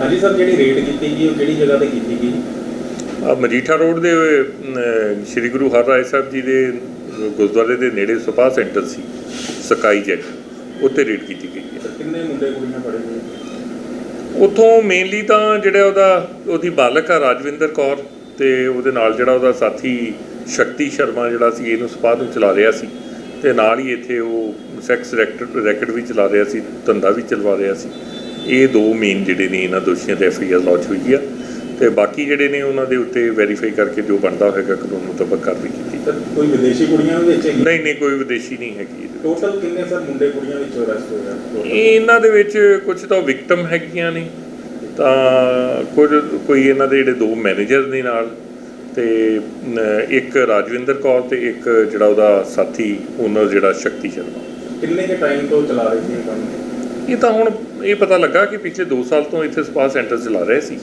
ਹਾਂਜੀ ਸਰ ਜਿਹੜੀ ਰੇਡ ਕੀਤੀ ਗਈ ਉਹ ਕਿਹੜੀ ਜਗ੍ਹਾ ਤੇ ਕੀਤੀ ਗਈ? ਆ ਮਜੀਠਾ ਰੋਡ ਦੇ ਸ਼੍ਰੀ ਗੁਰੂ ਹਰਰਾਏ ਸਾਹਿਬ ਜੀ ਦੇ ਗੁਰਦੁਆਰੇ ਦੇ ਨੇੜੇ ਸਪਾ ਸੈਂਟਰ ਸੀ ਸਕਾਈ ਜੈਟ ਉੱਤੇ ਰੇਡ ਕੀਤੀ ਗਈ ਕਿੰਨੇ ਮੁੰਡੇ ਕੁੜੀਆਂ ਫੜੇ ਗਏ? ਉੱਥੋਂ ਮੇਨਲੀ ਤਾਂ ਜਿਹੜਾ ਉਹਦਾ ਉਹਦੀ ਬਾਲਕ ਆ ਰਾਜਵਿੰਦਰ ਕੌਰ ਤੇ ਉਹਦੇ ਨਾਲ ਜਿਹੜਾ ਉਹਦਾ ਸਾਥੀ ਸ਼ਕਤੀ ਸ਼ਰਮਾ ਜਿਹੜਾ ਸੀ ਇਹਨੂੰ ਸਪਾ ਨੂੰ ਚਲਾ ਰਿਹਾ ਸੀ। ਤੇ ਨਾਲ ਹੀ ਇੱਥੇ ਉਹ ਸੈਕਸ ਰੈਕਟ ਰੈਕਟ ਵੀ ਚਲਾ ਰਿਹਾ ਸੀ ਧੰਦਾ ਵੀ ਚਲਵਾ ਰਿਹਾ ਸੀ। ਇਹ ਦੋ ਮੇਨ ਜਿਹੜੇ ਨੇ ਇਹਨਾਂ ਦੋਸ਼ੀਆਂ ਤੇ ਐਫ ਆਈ ਆਰ ਲੌਂਚ ਹੋਈ ਆ ਤੇ ਬਾਕੀ ਜਿਹੜੇ ਨੇ ਉਹਨਾਂ ਦੇ ਉੱਤੇ ਵੈਰੀਫਾਈ ਕਰਕੇ ਜੋ ਬਣਦਾ ਹੋਏਗਾ ਕਾਨੂੰਨ ਮੁਤਾਬਕ ਕਾਰਵਾਈ ਕੀਤੀ ਸਰ ਕੋਈ ਵਿਦੇਸ਼ੀ ਕੁੜੀਆਂ ਵਿੱਚ ਨਹੀਂ ਨਹੀਂ ਕੋਈ ਵਿਦੇਸ਼ੀ ਨਹੀਂ ਹੈਗੀ। ਟੋਟਲ ਕਿੰਨੇ ਸਰ ਮੁੰਡੇ ਕੁੜੀਆਂ ਵਿੱਚੋਂ ਅਰੈਸਟ ਹੋਏ ਆ? Total? ਇਹਨਾਂ ਦੇ ਵਿੱਚ ਕੁਝ ਤਾਂ ਵਿਕਟਮ ਹੈਗੀਆਂ ਨੇ ਤਾਂ ਕੁਝ ਕੋਈ ਇਹਨਾਂ ਦੇ ਜਿਹੜੇ ਦੋ ਮੈਨੇਜਰ ਨੇ ਨਾਲ ਤੇ ਇੱਕ ਰਾਜਵਿੰਦਰ ਕੌਰ ਤੇ ਇੱਕ ਜਿਹੜਾ ਉਹਦਾ ਸਾਥੀ ਓਨਰ ਜਿਹੜਾ ਸ਼ਕਤੀ ਸ਼ਰਮਾ। ਕਿੰਨੇ ਕੇ ਟਾਈਮ ਤੋਂ ਚਲਾ ਰਹੇ ਸੀ ਇਹ ਕੰਮ? ਇਹ ਤਾਂ ਹੁਣ ਇਹ ਪਤਾ ਲੱਗਾ ਕਿ ਪਿਛਲੇ 2 ਸਾਲ ਤੋਂ ਇੱਥੇ ਸਪਾ ਸੈਂਟਰ ਚਲਾ ਰਹੇ ਸੀ।